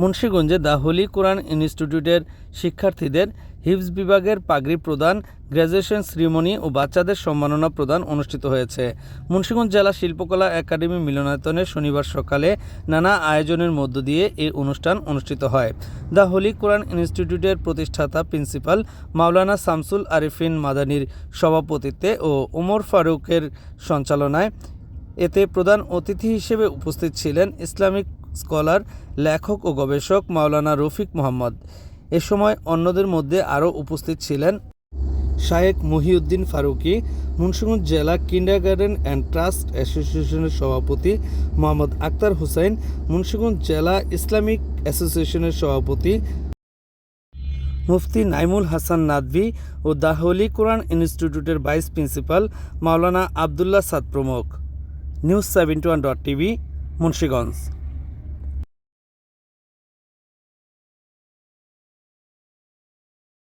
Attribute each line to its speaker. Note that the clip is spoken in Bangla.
Speaker 1: মুন্সীগঞ্জে দ্য হোলি কোরআন ইনস্টিটিউটের শিক্ষার্থীদের হিফজ বিভাগের পাগড়ি প্রদান, গ্র্যাজুয়েশন সেরিমনি ও বাচ্চাদের সম্মাননা প্রদান অনুষ্ঠিত হয়েছে। মুন্সীগঞ্জ জেলা শিল্পকলা একাডেমি মিলনায়তনে শনিবার সকালে নানা আয়োজনের মধ্য দিয়ে এই অনুষ্ঠান অনুষ্ঠিত হয়। দ্য হোলি কোরআন ইনস্টিটিউটের প্রতিষ্ঠাতা প্রিন্সিপাল মাওলানা শামসুল আরিফিন মাদানির সভাপতিত্বে ও ওমর ফারুকের সঞ্চালনায় এতে প্রধান অতিথি হিসেবে উপস্থিত ছিলেন ইসলামিক স্কলার, লেখক ও গবেষক মাওলানা রফিক মোহাম্মদ। এ সময় অন্যদের মধ্যে আরও উপস্থিত ছিলেন শায়েক মহিউদ্দিন ফারুকী, মুন্সিগঞ্জ জেলা কিন্ডারগার্ডেন অ্যান্ড ট্রাস্ট অ্যাসোসিয়েশনের সভাপতি মোহাম্মদ আক্তার হুসাইন, মুন্সিগঞ্জ জেলা ইসলামিক অ্যাসোসিয়েশনের সভাপতি মুফতি নাইমুল হাসান নাদভি ও দাহলি কোরআন ইনস্টিটিউটের ভাইস প্রিন্সিপাল মাওলানা আবদুল্লাহ সাদ প্রমুখ। News seventy one dot TV, Munshiganj.